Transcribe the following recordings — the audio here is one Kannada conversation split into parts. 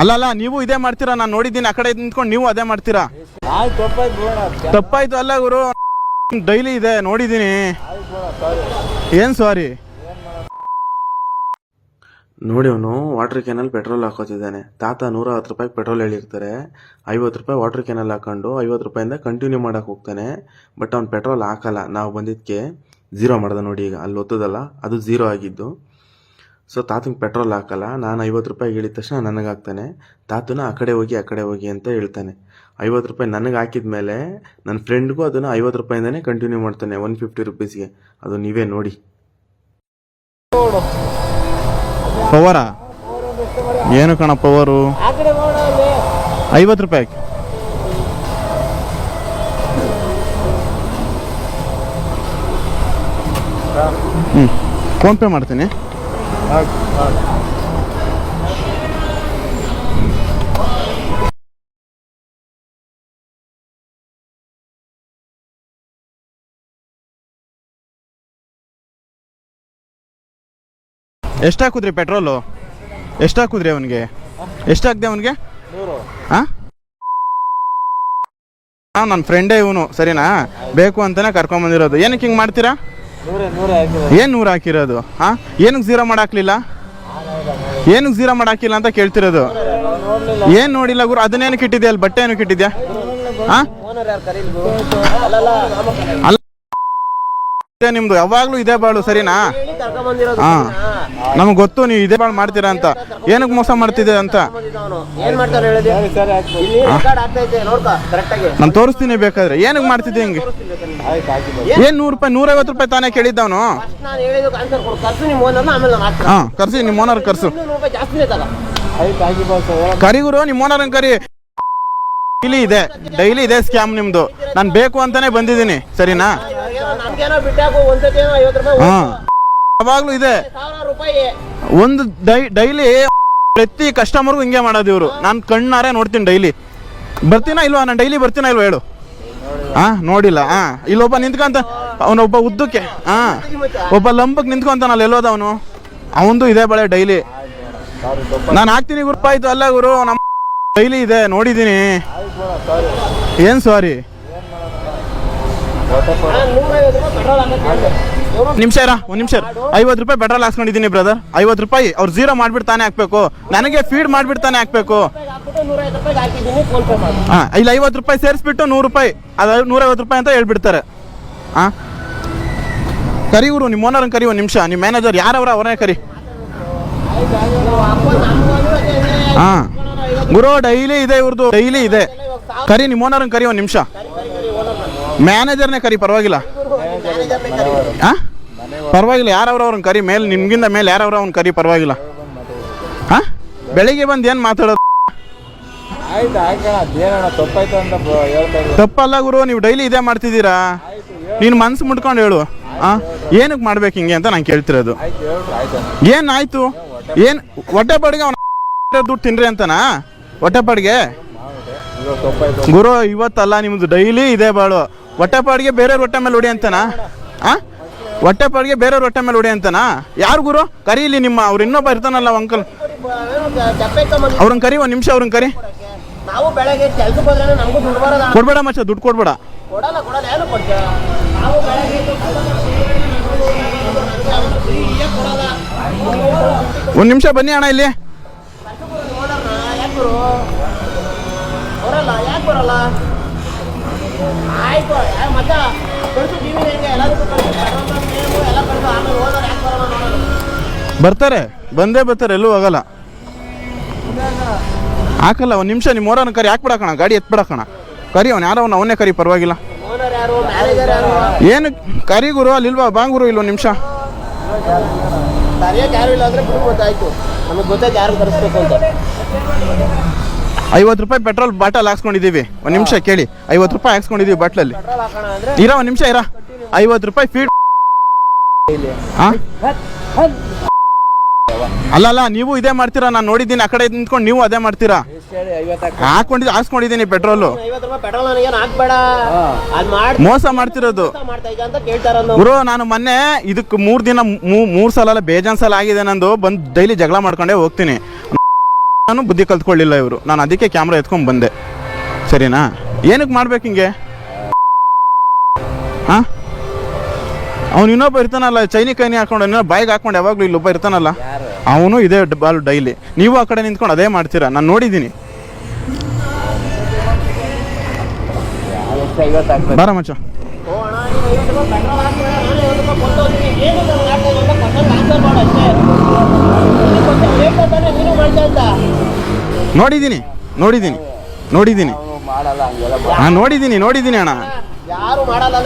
ಅಲ್ಲ ಅಲ್ಲ ನೀವು ಇದೇ ಮಾಡ್ತೀರಾ? ನಾನು ನೋಡಿದ್ದೀನಿ ಆ ಕಡೆ ನಿಂತ್ಕೊಂಡು ನೀವು ಅದೇ ಮಾಡ್ತೀರಾ? ತಪ್ಪಾಯ್ತು ಅಲ್ಲ ಗುರು. ಡೈಲಿ ಇದೆ ನೋಡಿದ್ದೀನಿ. ಏನ್ ಸಾರಿ ನೋಡಿ ಅವನು ವಾಟರ್ ಕ್ಯಾನಲ್ ಪೆಟ್ರೋಲ್ ಹಾಕೋತಿದ್ದಾನೆ. ತಾತ ನೂರ ಹತ್ತು ರೂಪಾಯಿ ಪೆಟ್ರೋಲ್ ಹೇಳಿರ್ತಾರೆ ಐವತ್ತು ರೂಪಾಯಿ ವಾಟರ್ ಕ್ಯಾನಲ್ ಹಾಕೊಂಡು ಐವತ್ತು ರೂಪಾಯಿಂದ ಕಂಟಿನ್ಯೂ ಮಾಡಕ್ಕೆ ಹೋಗ್ತಾನೆ. ಬಟ್ ಅವ್ನು ಪೆಟ್ರೋಲ್ ಹಾಕಲ್ಲ. ನಾವು ಬಂದಿದ್ದಕ್ಕೆ ಝೀರೋ ಮಾಡ್ದೆ ನೋಡಿ ಈಗ. ಅಲ್ಲಿ ಒತ್ತದಲ್ಲ ಅದು ಝೀರೋ ಆಗಿದ್ದು. ಸೊ ತಾತಂಗೆ ಪೆಟ್ರೋಲ್ ಹಾಕಲ್ಲ, ನಾನು ಐವತ್ತು ರೂಪಾಯಿ ಹೇಳಿದ ತಕ್ಷಣ ನನಗೆ ಹಾಕ್ತಾನೆ ತಾತನ ಆ ಕಡೆ ಹೋಗಿ, ಆ ಕಡೆ ಹೋಗಿ ಅಂತ ಹೇಳ್ತಾನೆ. ಐವತ್ತು ರೂಪಾಯಿ ನನಗೆ ಹಾಕಿದ ಮೇಲೆ ನನ್ನ ಫ್ರೆಂಡ್ಗೂ ಅದನ್ನು ಐವತ್ತು ರೂಪಾಯಿಂದನೇ ಕಂಟಿನ್ಯೂ ಮಾಡ್ತಾನೆ ಒನ್ ಫಿಫ್ಟಿ ರುಪೀಸ್ಗೆ ಅದು ನೀವೇ ನೋಡಿ. ಪವರ? ಏನು ಕಣ ಪವರು? ಐವತ್ತು ರೂಪಾಯಿ ಹ್ಞೂ ಫೋನ್ಪೇ ಮಾಡ್ತೀನಿ. ಎಷ್ಟು ಪೆಟ್ರೋಲು ಎಷ್ಟು ಹಾಕುದ್ರಿ ಅವನಿಗೆ? ಎಷ್ಟು ಹಾಕಿದೆ ಅವನಿಗೆ? ಹಾಂ ಹಾಂ ನನ್ನ ಫ್ರೆಂಡೇ ಇವನು, ಸರಿನಾ? ಬೇಕು ಅಂತಾನೆ ಕರ್ಕೊಂಬಂದಿರೋದು ಏನಕ್ಕೆ ಹಿಂಗೆ ಮಾಡ್ತೀರಾ? ಏನು ನೂರ ಹಾಕಿರೋದು? ಹಾ? ಏನಕ್ಕೆ ಝೀರೋ ಮಾಡಾಕ್ಲಿಲ್ಲ ಏನಕ್ಕೆ ಝೀರೋ ಮಾಡಾಕಿಲ್ಲ ಅಂತ ಕೇಳ್ತಿರೋದು? ಏನು ನೋಡಿಲ್ಲ ಗುರು ಅದನ್ನೇನು ಕಿಟ್ಟಿದ್ಯಾ ಅಲ್ಲಿ? ಬಟ್ಟೆ ಏನು ಕಿಟ್ಟಿದ್ಯಾ ಹಾಂ? ಓನರ್ ಅಲ್ಲ ನಿಮ್ದು ಯಾವಾಗಲೂ ಇದೇ ಬಾಳು ಸರಿನಾ? ಹಾ. ನಮ್ಗೆ ಹಾಂ ನಮಗೆ ಗೊತ್ತು ನೀವು ಇದೇ ಬಾಳು ಮಾಡ್ತೀರಾ ಅಂತ. ಏನಕ್ಕೆ ಮೋಸ ಮಾಡ್ತಿದ್ದೆ ಅಂತ? ನಾನು ತೋರಿಸ್ತೀನಿ ಬೇಕಾದ್ರೆ. ಏನಕ್ಕೆ ಮಾಡ್ತಿದ್ದೆ ಹಿಂಗೆ? ಏನು? ನೂರು ರೂಪಾಯಿ ನೂರೈವತ್ತು ರೂಪಾಯಿ ತಾನೇ ಕೇಳಿದ್ದವನು? ಹಾ ನಾನು ಹೇಳಿದ ಆನ್ಸರ್ ಕೊಡು ಕರ್ಸು ನಿಮ್ಮ ಓನರ್ನ ಆಮೇಲೆ ನಾನು ಹಾಕ್ತೀನಿ. ಹಾಂ ಕರ್ಸಿ ನಿಮ್ಮ ಓನರ್ ಕರ್ಸು. ಕರಿಗುರು ನಿಮ್ಮ ಓನರ್ ಕರಿ ಡೈಲಿ ಇದೆ ಡೈಲಿ ಇದೆ ಸ್ಕ್ಯಾಮ್ ನಿಮ್ದು. ನಾನು ಬೇಕು ಅಂತಾನೆ ಬಂದಿದ್ದೀನಿ ಸರಿನಾ? ಹಾ. ಯಾವಾಗ್ಲೂ ಇದೆ. ಒಂದು ಡೈ ಡೈಲಿ ಪ್ರತಿ ಕಸ್ಟಮರ್ಗೂ ಹಿಂಗೆ ಮಾಡೋದು ಇವರು. ನಾನು ಕಣ್ಣಾರೆ ನೋಡ್ತೀನಿ ಡೈಲಿ. ಬರ್ತೀನಾ ಇಲ್ವಾ? ನಾನು ಡೈಲಿ ಬರ್ತೀನಾ ಇಲ್ವಾ ಹೇಳು. ಹಾ ನೋಡಿಲ್ಲ. ಹಾ. ಇಲ್ಲೊಬ್ಬ ನಿಂತ್ಕೊಂತ ಅವನೊಬ್ಬ ಉದ್ದಕ್ಕೆ ಹಾ. ಒಬ್ಬ ಲಂಬಕ್ಕೆ ನಿಂತ್ಕೊಂತಾನಲ್ಲ ಎಲ್ಲೋದ ಅವನು? ಅವಂದು ಇದೆ ಬಳೆ ಡೈಲಿ. ನಾನು ಹಾಕ್ತೀನಿ ಗುರುಪಾಯ್ತು ಅಲ್ಲ ಗುರು ನಮ್ಮ ಡೈಲಿ ಇದೆ ನೋಡಿದ್ದೀನಿ. ಏನು ಸಾರಿ ನಾನು ನೂರೈವತ್ತು ರೂಪಾಯಿ ಪೆಟ್ರೋಲ್ ಹಾಕಕ್ಕೆ ಇವ್ರು ನಿಮಿಷ ಇರ ಒಂದು ನಿಮಿಷ ಐವತ್ತು ರೂಪಾಯಿ ಪೆಟ್ರೋಲ್ ಹಾಕ್ಸ್ಕೊಂಡಿದ್ದೀನಿ ಬ್ರದರ್ ಐವತ್ತು ರೂಪಾಯಿ ಅವ್ರು ಝೀರೋ ಮಾಡ್ಬಿಡ್ತಾನೆ ಹಾಕ್ಬೇಕು. ನನಗೆ ಫೀಡ್ ಮಾಡ್ಬಿಡ್ತಾನೆ ಹಾಕ್ಬೇಕು. ಹಾಂ, ಇಲ್ಲಿ ಐವತ್ತು ರೂಪಾಯಿ ಸೇರಿಸ್ಬಿಟ್ಟು ನೂರು ರೂಪಾಯಿ. ಅದು ನೂರೈವತ್ತು ರೂಪಾಯಿ ಅಂತ ಹೇಳ್ಬಿಡ್ತಾರೆ. ಹಾಂ? ಕರಿ ಇವರು ನಿಮ್ಮ ಓನರ್ ಕರಿ ಒಂದು ನಿಮಿಷ. ನಿಮ್ಮ ಮ್ಯಾನೇಜರ್ ಯಾರವ್ರ ಅವರೇ ಕರಿ. ಹಾಂ. ಗುರು ಡೈಲಿ ಇದೆ ಇವ್ರದ್ದು ಡೈಲಿ ಇದೆ. ಕರಿ ನಿಮ್ಮ ಓನರ್ ಕರಿ ಒಂದು ನಿಮಿಷ. ಮ್ಯಾನೇಜರ್ನೇ ಕರಿ ಪರವಾಗಿಲ್ಲ. ಹಾಂ ಪರವಾಗಿಲ್ಲ ಯಾರವ್ರ ಅವ್ರನ್ನ ಕರಿ ಮೇಲೆ ನಿಮಗಿಂದ ಮೇಲೆ ಯಾರವ್ರ ಅವ್ನ ಕರಿ ಪರವಾಗಿಲ್ಲ. ಹಾಂ ಬೆಳಿಗ್ಗೆ ಬಂದು ಏನು ಮಾತಾಡೋದು? ತಪ್ಪಲ್ಲ ಗುರು ನೀವು ಡೈಲಿ ಇದೇ ಮಾಡ್ತಿದ್ದೀರಾ? ನೀನು ಮನ್ಸು ಮುಟ್ಕೊಂಡು ಹೇಳು. ಹಾಂ ಏನಕ್ಕೆ ಮಾಡ್ಬೇಕು ಹಿಂಗೆ ಅಂತ ನಾನು ಕೇಳ್ತಿರೋದು. ಏನಾಯ್ತು ಏನು ಆಯ್ತು? ಏನು ಹೊಟ್ಟೆ ಪಾಡಿಗೆ ಅವನ ದುಡ್ಡು ತಿನ್ರಿ ಅಂತನಾ? ಹೊಟ್ಟೆ ಪಾಡಿಗೆ? ಗುರು ಇವತ್ತಲ್ಲ ನಿಮ್ದು ಡೈಲಿ ಇದೇ ಬಾಳು. ಹೊಟ್ಟೆ ಪಾಡಿಗೆ ಬೇರೆಯವ್ರ ಹೊಟ್ಟೆ ಮೇಲೆ ಹೊಡಿ ಅಂತನಾ? ಆ? ಹೊಟ್ಟೆಪಾಡಿಗೆ ಬೇರೆಯವ್ರ ಹೊಟ್ಟೆ ಮೇಲೆ ಹೊಡಿ ಅಂತನಾ? ಯಾರು ಗುರು? ಕರೀಲಿ ನಿಮ್ಮ ಅವ್ರು ಇನ್ನೊಬ್ಬ ಇರ್ತಾನಲ್ಲ ಅಂಕಲ್ ಅವ್ರನ್ನ ಕರಿ ಒಂದು ನಿಮಿಷ ಅವ್ರನ್ನ ಕರಿ. ಕೊಡ್ಬೇಡ ಮಚ್ಚ ದುಡ್ಡು ಕೊಡ್ಬೇಡ. ಒಂದು ನಿಮಿಷ ಬನ್ನಿ ಅಣ್ಣ ಇಲ್ಲಿ. ಯಾಕೆ ಬರಲ್ಲ? ಆಯ್ತು ಯಾ- ಮತ್ತ ಕಳ್ಸು ಟಿವಿ ಹೆಂಗೆ ಎಲ್ಲದಕ್ಕೂ ಕಳ್ಸು ಪೆಟ್ರೋಲ್ ಬಂಕ್ ಎಲ್ಲ ಕಳ್ಸು ಆಮೇಲೆ ಯಾಕೆ ನೋಡೋಣ ಬರ್ತಾರೆ ಬಂದೇ ಬರ್ತಾರೆ ಎಲ್ಲೂ ಆಗಲ್ಲ. ಹಾಕಲ್ಲ ಒಂದು ನಿಮಿಷ ನಿಮ್ಮ ಓರನ್ನ ಕರಿ ಹಾಕ್ಬಿಡಕಣ ಗಾಡಿ ಎತ್ಬಿಡಕಣ ಕರಿ ಅವ್ನು ಯಾರೋ ಅವ್ನು ಅವನೇ ಕರಿ ಪರವಾಗಿಲ್ಲ. ಏನು ಕರಿ ಗುರು ಅಲ್ಲಿಲ್ವಾ ಬಾಂಗುರು ಇಲ್ಲೊಂದು ನಿಮಿಷ. ಯಾರು ಇಲ್ಲ ಅಂದ್ರೆ ಬಿಡ್ಬೋದಾಯ್ತು ನಮಗೆ ಗೊತ್ತಾಯ್ತು ಯಾರು ಕರೆಸ್ಬೇಕು ಅಂತ. ಐವತ್ತು ರೂಪಾಯಿ ಪೆಟ್ರೋಲ್ ಬಾಟಲ್ ಹಾಕ್ಸ್ಕೊಂಡಿದ್ದೀವಿ. ಒಂದು ನಿಮಿಷ ಕೇಳಿ. ಐವತ್ತು ರೂಪಾಯಿ ಹಾಕ್ಸ್ಕೊಂಡಿದ್ದೀವಿ ಬಾಟ್ಲಲ್ಲಿ. ಇರ ಒಂದು ನಿಮಿಷ ಇರ. ಐವತ್ತು ರೂಪಾಯಿ ಫೀಡ್ ಅಲ್ಲ ಅಲ್ಲ, ನೀವು ಇದೇ ಮಾಡ್ತೀರಾ? ನಾನು ನೋಡಿದ್ದೀನಿ, ಆ ಕಡೆ ನಿಂತ್ಕೊಂಡು ನೀವು ಅದೇ ಮಾಡ್ತೀರಾ? ಹಾಕೊಂಡಿದ್ದು ಹಾಕ್ಸ್ಕೊಂಡಿದ್ದೀನಿ ಪೆಟ್ರೋಲು. ಮೋಸ ಮಾಡ್ತಿರೋದು. ಗುರು, ನಾನು ಮೊನ್ನೆ ಇದಕ್ಕೆ ಮೂರು ದಿನ ಮೂರು ಸಲ ಬೇಜಾನ್ ಸಲ ಆಗಿದೆ ನಂದು. ಬಂದು ಡೈಲಿ ಜಗಳ ಮಾಡ್ಕೊಂಡೇ ಹೋಗ್ತೀನಿ. ನಾನು ಬುದ್ಧಿ ಕಲ್ತ್ಕೊಳ್ಳಿಲ್ಲ ಇವರು. ನಾನು ಅದಕ್ಕೆ ಕ್ಯಾಮ್ರಾ ಎತ್ಕೊಂಡ್ ಬಂದೆ. ಸರಿನಾ? ಏನಕ್ಕೆ ಮಾಡ್ಬೇಕು ಹಿಂಗೆ? ಹಾ? ಅವ್ನು ಇನ್ನೊಬ್ಬ ಇರ್ತಾನಲ್ಲ, ಚೈನಿ ಕೈನಿ ಹಾಕೊಂಡು ಇನ್ನೊಬ್ಬ ಬಾಯಿಗೆ ಹಾಕೊಂಡು ಯಾವಾಗಲೂ ಇಲ್ಲೊಬ್ಬ ಇರ್ತಾನಲ್ಲ? ಅವನು ಇದೇ ಬಾಲ್ ಡೈಲಿ. ನೀವು ಆ ಕಡೆ ನಿಂತ್ಕೊಂಡು ಅದೇ ಮಾಡ್ತೀರಾ? ನಾನು ನೋಡಿದ್ದೀನಿ. ಬಾರ ಮಚ್ಚ. ನೋಡಿದ್ದೀನಿ ನೋಡಿದ್ದೀನಿ ನೋಡಿದ್ದೀನಿ. ಹಾಂ ನೋಡಿದ್ದೀನಿ ನೋಡಿದ್ದೀನಿ ಅಣ್ಣ. ಯಾರು ಮಾಡಲ್ಲ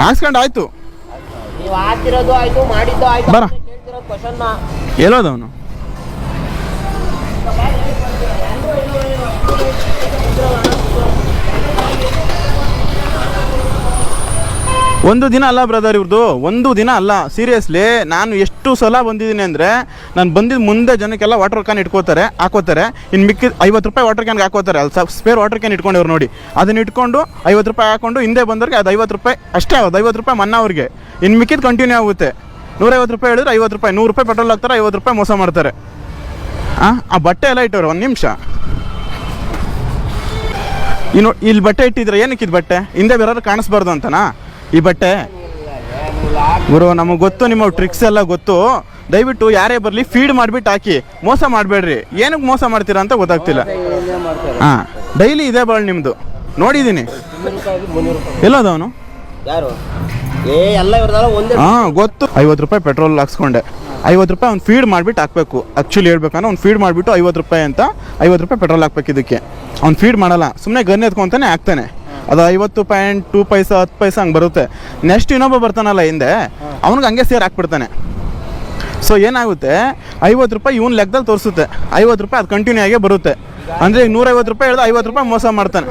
ಹಾಕ್ಸ್ಕೊಂಡು ಆಯ್ತು. ನೀವು ಹಾಕಿರೋದು ಆಯ್ತು ಮಾಡಿದ್ದು ಆಯ್ತು ಬರ ಕ್ವಶನ್ನ ಎಲ್ಲೋದವನು ಒಂದು ದಿನ ಅಲ್ಲ ಬ್ರದರ್ ಇವ್ರದ್ದು ಒಂದು ದಿನ ಅಲ್ಲ. ಸೀರಿಯಸ್ಲಿ ನಾನು ಎಷ್ಟು ಸಲ ಬಂದಿದ್ದೀನಿ ಅಂದರೆ, ನಾನು ಬಂದಿದ್ದು ಮುಂದೆ ಜನಕ್ಕೆಲ್ಲ ವಾಟರ್ ಕ್ಯಾನ್ ಇಟ್ಕೋತಾರೆ, ಹಾಕೋತಾರೆ. ಇನ್ನು ಮಿಕ್ಕಿ ಐವತ್ತು ರೂಪಾಯಿ ವಾಟರ್ ಕ್ಯಾನ್ಗೆ ಹಾಕೋತಾರೆ. ಅಲ್ಲಿ ಸ್ಪೇರ್ ವಾಟರ್ ಕ್ಯಾನ್ ಇಟ್ಕೊಂಡವ್ರು ನೋಡಿ. ಅದನ್ನ ಇಟ್ಕೊಂಡು ಐವತ್ತು ರೂಪಾಯಿ ಹಾಕೊಂಡು ಹಿಂದೆ ಬಂದವ್ರಿಗೆ ಅದು ಐವತ್ತು ರೂಪಾಯಿ, ಅಷ್ಟೇ ಆಗೋದು. ಐವತ್ತು ರೂಪಾಯಿ ಮನ್ನಾ ಅವ್ರಿಗೆ. ಇನ್ನು ಮಿಕ್ಕಿದ್ದು ಕಂಟಿನ್ಯೂ ಆಗುತ್ತೆ. ನೂರೈವತ್ತು ರೂಪಾಯಿ ಹೇಳಿದ್ರೆ ಐವತ್ತು ರೂಪಾಯಿ, ನೂರು ರೂಪಾಯಿ ಪೆಟ್ರೋಲ್ ಹಾಕ್ತಾರೆ, ಐವತ್ತು ರೂಪಾಯಿ ಮೋಸ ಮಾಡ್ತಾರೆ. ಹಾಂ ಆ ಬಟ್ಟೆ ಎಲ್ಲ ಇಟ್ಟವ್ರೆ, ಒಂದು ನಿಮಿಷ. ಇನ್ನು ಇಲ್ಲಿ ಬಟ್ಟೆ ಇಟ್ಟಿದ್ರೆ ಏನಕ್ಕೆ ಇದು ಬಟ್ಟೆ? ಹಿಂದೆ ಬೇರೆಯವ್ರು ಕಾಣಿಸ್ಬಾರ್ದು ಅಂತನಾ? ಈ ಬಟ್ಟೆ? ಗುರು ನಮಗೆ ಗೊತ್ತು ನಿಮ್ಮ ಟ್ರಿಕ್ಸ್ ಎಲ್ಲ ಗೊತ್ತು. ದಯವಿಟ್ಟು ಯಾರೇ ಬರಲಿ ಫೀಡ್ ಮಾಡಿಬಿಟ್ಟು ಹಾಕಿ. ಮೋಸ ಮಾಡಬೇಡ್ರಿ. ಏನಕ್ಕೆ ಮೋಸ ಮಾಡ್ತೀರಾ ಅಂತ ಗೊತ್ತಾಗ್ತಿಲ್ಲ. ಹಾಂ ಡೈಲಿ ಇದೆ ಬಾಳ್ ನಿಮ್ಮದು ನೋಡಿದ್ದೀನಿ ಎಲ್ಲದವನು? ಹಾಂ ಗೊತ್ತು. ಐವತ್ತು ರೂಪಾಯಿ ಪೆಟ್ರೋಲ್ ಹಾಕ್ಸ್ಕೊಂಡೆ. ಐವತ್ತು ರೂಪಾಯಿ ಅವ್ನು ಫೀಡ್ ಮಾಡಿಬಿಟ್ಟು ಹಾಕಬೇಕು. ಆ್ಯಕ್ಚುಲಿ ಹೇಳ್ಬೇಕಂದ್ರೆ ಅವ್ನು ಫೀಡ್ ಮಾಡಿಬಿಟ್ಟು ಐವತ್ತು ರೂಪಾಯಿ ಅಂತ ಐವತ್ತು ರೂಪಾಯಿ ಪೆಟ್ರೋಲ್ ಹಾಕ್ಬೇಕು ಇದಕ್ಕೆ. ಅವ್ನು ಫೀಡ್ ಮಾಡಲ್ಲ. ಸುಮ್ಮನೆ ಗನ್ ಎತ್ಕೊಂತಾನೆ ಹಾಕ್ತಾನೆ. ಅದು ಐವತ್ತು ಪಾಯಿಂಟ್ ಟೂ ಪೈಸಾ ಹತ್ತು ಪೈಸಾ ಹಂಗೆ ಬರುತ್ತೆ. ನೆಕ್ಸ್ಟ್ ಇನ್ನೊಬ್ಬ ಬರ್ತಾನಲ್ಲ ಹಿಂದೆ ಅವ್ನಿಗೆ ಹಂಗೆ ಸೇರ್ ಹಾಕ್ಬಿಡ್ತಾನೆ. ಸೊ ಏನಾಗುತ್ತೆ ಐವತ್ತು ರೂಪಾಯಿ ಇವ್ನ ಲೆಕ್ಕದಲ್ಲಿ ತೋರಿಸುತ್ತೆ. ಐವತ್ತು ರೂಪಾಯಿ ಅದು ಕಂಟಿನ್ಯೂ ಆಗೇ ಬರುತ್ತೆ. ಅಂದರೆ ಈಗ ನೂರೈವತ್ತು ರೂಪಾಯಿ ಹೇಳಿದ್ರೆ ಐವತ್ತು ರೂಪಾಯಿ ಮೋಸ ಮಾಡ್ತಾನೆ.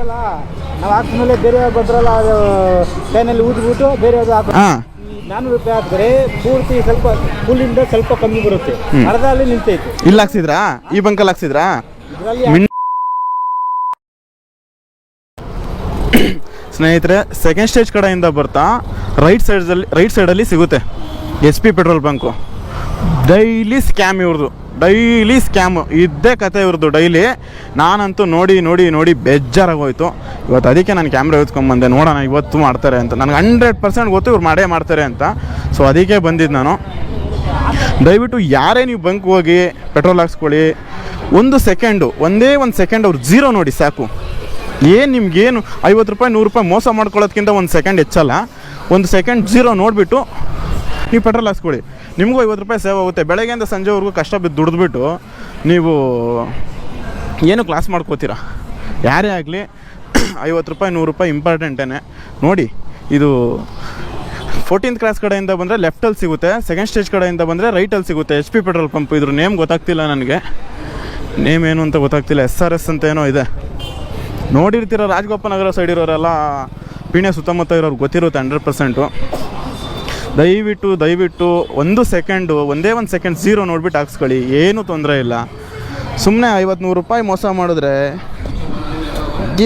ನಾವು ಹಾಕಿದ್ಮೇಲೆ ಬೇರೆ ಗೊಬ್ಬರಲ್ಲ ಅದು ಕೈನಲ್ಲಿ ಊದ್ಬಿಟ್ಟು ಬೇರೆ ಅದು ಹಾಕೋ ಹಾಂ. ನಾನ್ನೂರು ರೂಪಾಯಿ ಹಾಕಿದ್ರೆ ಪೂರ್ತಿ ಸ್ವಲ್ಪ ಫುಲ್ಲಿಂದ ಸ್ವಲ್ಪ ಕಮ್ಮಿ ಬರುತ್ತೆ. ಅರ್ಧ ಅಲ್ಲಿ ನಿಲ್ತೈತೆ. ಇಲ್ಲಿ ಹಾಕ್ಸಿದ್ರಾ? ಈ ಬಂಕಲ್ಲಿ ಹಾಕ್ಸಿದ್ರಾ? ಸ್ನೇಹಿತರೆ ಸೆಕೆಂಡ್ ಸ್ಟೇಜ್ ಕಡೆಯಿಂದ ಬರ್ತಾ ರೈಟ್ ಸೈಡ್ಸಲ್ಲಿ ರೈಟ್ ಸೈಡಲ್ಲಿ ಸಿಗುತ್ತೆ S P petrol bunk daily scam ಇವ್ರದ್ದು ಡೈಲಿ ಸ್ಕ್ಯಾಮ್ ಇದ್ದೇ ಕತೆ ಇವ್ರದ್ದು ಡೈಲಿ ನಾನಂತೂ ನೋಡಿ ನೋಡಿ ನೋಡಿ ಬೇಜಾರಾಗೋಯ್ತು. ಇವತ್ತು ಅದಕ್ಕೆ ನಾನು ಕ್ಯಾಮ್ರಾ ಎತ್ಕೊಂಬಂದೆ ನೋಡೋಣ ಇವತ್ತು ಮಾಡ್ತಾರೆ ಅಂತ. ನನಗೆ ಹಂಡ್ರೆಡ್ ಪರ್ಸೆಂಟ್ ಗೊತ್ತು ಇವ್ರು ಮಾಡೇ ಮಾಡ್ತಾರೆ ಅಂತ. ಸೊ ಅದಕ್ಕೆ ಬಂದಿದ್ದು ನಾನು. ದಯವಿಟ್ಟು ಯಾರೇ ನೀವು ಬಂಕ್ ಹೋಗಿ ಪೆಟ್ರೋಲ್ ಹಾಕ್ಸ್ಕೊಳ್ಳಿ. ಒಂದು ಸೆಕೆಂಡು ಒಂದೇ ಒಂದು ಸೆಕೆಂಡ್ ಅವ್ರು ಜೀರೋ ನೋಡಿ ಸಾಕು. ಏನು ನಿಮ್ಗೇನು ಐವತ್ತು ರೂಪಾಯಿ, ನೂರು ರೂಪಾಯಿ ಮೋಸ ಮಾಡ್ಕೊಳ್ಳೋದ್ಕಿಂತ ಒಂದು ಸೆಕೆಂಡ್ ಹೆಚ್ಚಲ್ಲ. ಒಂದು ಸೆಕೆಂಡ್ ಜೀರೋ ನೋಡಿಬಿಟ್ಟು ನೀವು ಪೆಟ್ರೋಲ್ ಹಾಕ್ಸ್ಕೊಳ್ಳಿ. ನಿಮಗೂ ಐವತ್ತು ರೂಪಾಯಿ ಸೇವ್ ಆಗುತ್ತೆ. ಬೆಳಗ್ಗೆಯಿಂದ ಸಂಜೆವರೆಗೂ ಕಷ್ಟ ಬಿದ್ದು ದುಡಿದ್ಬಿಟ್ಟು ನೀವು ಏನು ಕ್ಲಾಸ್ ಮಾಡ್ಕೋತೀರಾ? ಯಾರೇ ಆಗಲಿ ಐವತ್ತು ರೂಪಾಯಿ, ನೂರು ರೂಪಾಯಿ ಇಂಪಾರ್ಟೆಂಟೇ ನೋಡಿ, ಇದು ಫೋರ್ಟೀನ್ತ್ ಕ್ಲಾಸ್ ಕಡೆಯಿಂದ ಬಂದರೆ ಲೆಫ್ಟಲ್ಲಿ ಸಿಗುತ್ತೆ. ಸೆಕೆಂಡ್ ಸ್ಟೇಜ್ ಕಡೆಯಿಂದ ಬಂದರೆ ರೈಟಲ್ಲಿ ಸಿಗುತ್ತೆ. ಎಚ್ ಪಿ ಪೆಟ್ರೋಲ್ ಪಂಪ್ ಇದ್ರ ನೇಮ್ ಗೊತ್ತಾಗ್ತಿಲ್ಲ ನನಗೆ. ನೇಮ್ ಏನು ಅಂತ ಗೊತ್ತಾಗ್ತಿಲ್ಲ. ಎಸ್ ಆರ್ ಎಸ್ ಅಂತ ಏನೋ ಇದೆ. ನೋಡಿರ್ತೀರ ರಾಜಗೋಪನಗರ ನಗರ ಸೈಡ್ ಇರೋರೆಲ್ಲ ಪೀಣೆ ಸುತ್ತಮುತ್ತ ಇರೋರು ಗೊತ್ತಿರುತ್ತೆ ಹಂಡ್ರೆಡ್ ಪರ್ಸೆಂಟು ದಯವಿಟ್ಟು ದಯವಿಟ್ಟು ಒಂದು ಸೆಕೆಂಡು ಒಂದೇ ಒಂದು ಸೆಕೆಂಡ್ ಝೀರೋ ನೋಡ್ಬಿಟ್ಟು ಹಾಕ್ಸ್ಕೊಳ್ಳಿ, ಏನೂ ತೊಂದರೆ ಇಲ್ಲ. ಸುಮ್ಮನೆ ಐವತ್ತು ನೂರು ರೂಪಾಯಿ ಮೋಸ ಮಾಡಿದ್ರೆ,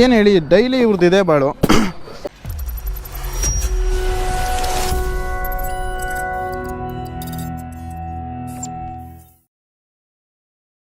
ಏನು ಹೇಳಿ ಡೈಲಿ ಇವ್ರದ್ದು ಇದೆ ಬಾಳು.